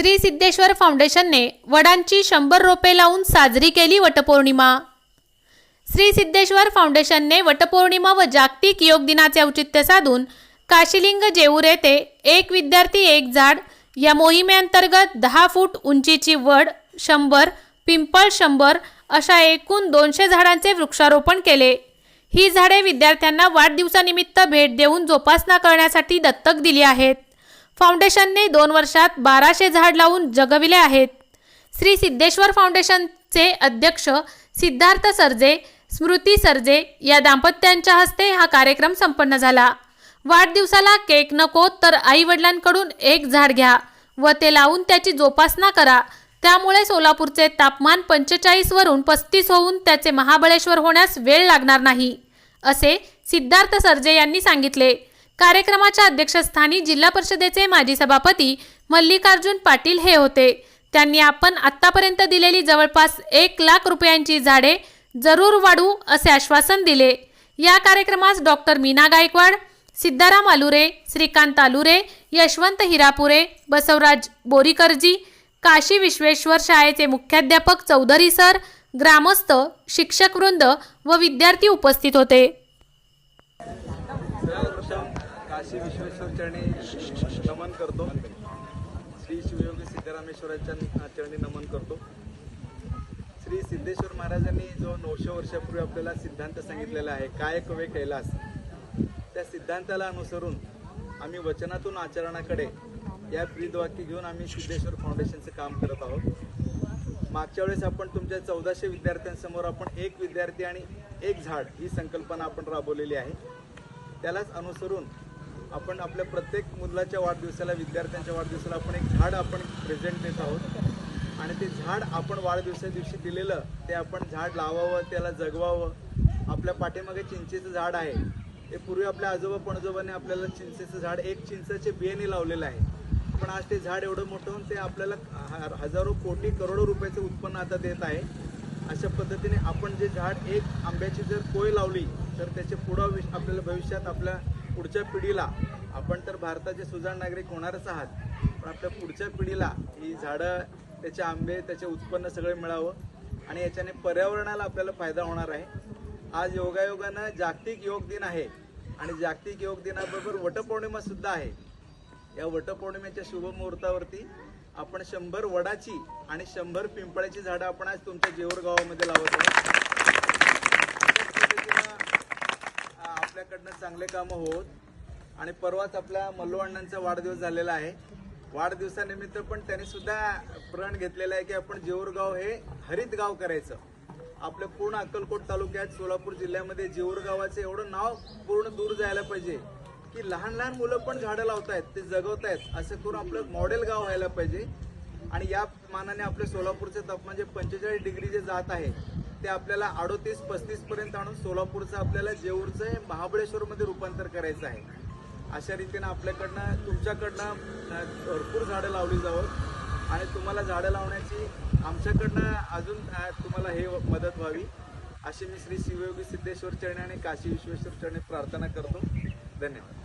श्री सिद्धेश्वर फाउंडेशनने वडांची शंभर रोपे लावून साजरी केली वटपौर्णिमा. श्री सिद्धेश्वर फाउंडेशनने वटपौर्णिमा व जागतिक योग दिनाचे औचित्य साधून काशीलिंग जेऊर येथे एक विद्यार्थी एक झाड या मोहिमेअंतर्गत दहा फूट उंचीची वड शंभर पिंपळ शंभर अशा एकूण दोनशे झाडांचे वृक्षारोपण केले. ही झाडे विद्यार्थ्यांना वाढदिवसानिमित्त भेट देऊन जोपासना करण्यासाठी दत्तक दिली आहेत. फाउंडेशनने दोन वर्षात बाराशे झाड लावून जगविले आहेत. श्री सिद्धेश्वर फाउंडेशनचे अध्यक्ष सिद्धार्थ सरजे स्मृती सरजे या दाम्पत्यांच्या हस्ते हा कार्यक्रम संपन्न झाला. वाढदिवसाला केक नको तर आई वडिलांकडून एक झाड घ्या व ते लावून त्याची जोपासना करा. त्यामुळे सोलापूरचे तापमान पंचेचाळीसवरून पस्तीस होऊन त्याचे महाबळेश्वर होण्यास वेळ लागणार नाही असे सिद्धार्थ सरजे यांनी सांगितले. कार्यक्रमाच्या अध्यक्षस्थानी जिल्हा परिषदेचे माजी सभापती मल्लिकार्जुन पाटील हे होते. त्यांनी आपण आत्तापर्यंत दिलेली जवळपास एक लाख रुपयांची झाडे जरूर वाढू असे आश्वासन दिले. या कार्यक्रमास डॉक्टर मीना गायकवाड सिद्धाराम आलुरे श्रीकांत आलुरे यशवंत हिरापुरे बसवराज बोरीकरजी काशी विश्वेश्वर शाळेचे मुख्याध्यापक चौधरी सर ग्रामस्थ शिक्षकवृंद व विद्यार्थी उपस्थित होते. श्री विश्वेश्वर चरणी नमन करतो. श्री शिवयोगी सिद्धरामेश्वराच्या चरणी नमन करतो. श्री सिद्धेश्वर महाराजांनी जो नऊशे वर्षापूर्वी आपल्याला सिद्धांत सांगितलेला आहे काय कवे कैलास? त्या सिद्धांताला अनुसरून आम्ही वचनातून आचरणाकडे या ब्रीदवाक्य घेऊन आम्ही सिद्धेश्वर फाउंडेशनचं काम करत आहोत. मागच्या वेळेस आपण तुमच्या चौदाशे विद्यार्थ्यांसमोर आपण एक विद्यार्थी आणि एक झाड ही संकल्पना आपण राबवलेली आहे. त्यालाच अनुसरून आपण आपल्या प्रत्येक मुलाच्या वाढदिवसाला विद्यार्थ्यांच्या वाढदिवसाला आपण एक झाड आपण प्रेझेंट देत आहोत. आणि ते झाड आपण वाढदिवसा दिवशी दिलेलं ते आपण झाड लावावं त्याला जगवावं. आपल्या पाठीमागे चिंचेचं झाड आहे. ते पूर्वी आपल्या आजोबा पणजोबाने आपल्याला चिंचेचं झाड एक चिंचाचे बियाणे लावलेलं आहे. पण आज ते झाड एवढं मोठं होऊन ते आपल्याला ह- हजारो कोटी करोडो रुपयाचं उत्पन्न आता देत आहे. अशा पद्धतीने आपण जे झाड एक आंब्याची जर कोय लावली तर त्याचे पुढं आपल्याला भविष्यात आपल्या पुढच्या पिढीला आपण तर भारताचे सुजाण नागरिक होणारच आहात पण आपल्या पुढच्या पिढीला ही झाडं त्याचे आंबे त्याचे उत्पन्न सगळे मिळावं आणि याच्याने पर्यावरणाला आपल्याला फायदा होणार आहे. आज योगायोगानं जागतिक योग दिन आहे आणि जागतिक योग दिनाबरोबर वटपौर्णिमा सुद्धा आहे. या वटपौर्णिमेच्या शुभमुहूर्तावरती आपण शंभर वडाची आणि शंभर पिंपळाची झाडं आपण आज तुमच्या जेऊर गावामध्ये लावत आहोत. आपल्याकडनं चांगले कामं होत आणि परवाच आपल्या मल्लू अण्णांचा वाढदिवस झालेला आहे. वाढदिवसानिमित्त पण त्यांनी सुद्धा प्रण घेतलेला आहे की आपण जेवरगाव हे हरित गाव करायचं. आपलं पूर्ण अक्कलकोट तालुक्यात सोलापूर जिल्ह्यामध्ये जेऊरगावाचं एवढं नाव पूर्ण दूर जायला पाहिजे की लहान लहान मुलं पण झाडं लावतायत ते जगवतायत असं करून आपलं मॉडेल गाव व्हायला पाहिजे. आणि या मानाने आपल्या सोलापूरचे तापमान जे पंचेचाळीस डिग्री जे जात आहे ते आपल्याला अडोतीस पस्तीस पर्यंत आणून सोलापूरचं आपल्याला जेऊरचं महाबळेश्वरमध्ये रूपांतर करायचं आहे. अशा रीतीनं आपल्याकडनं तुमच्याकडनं भरपूर झाडं लावली जावं. आणि तुम्हाला झाडं लावण्याची आमच्याकडनं अजून तुम्हाला हे मदत व्हावी. अशी मी श्री शिवयोगी सिद्धेश्वर चरणे आणि काशी विश्वेश्वर चरणे प्रार्थना करतो. धन्यवाद.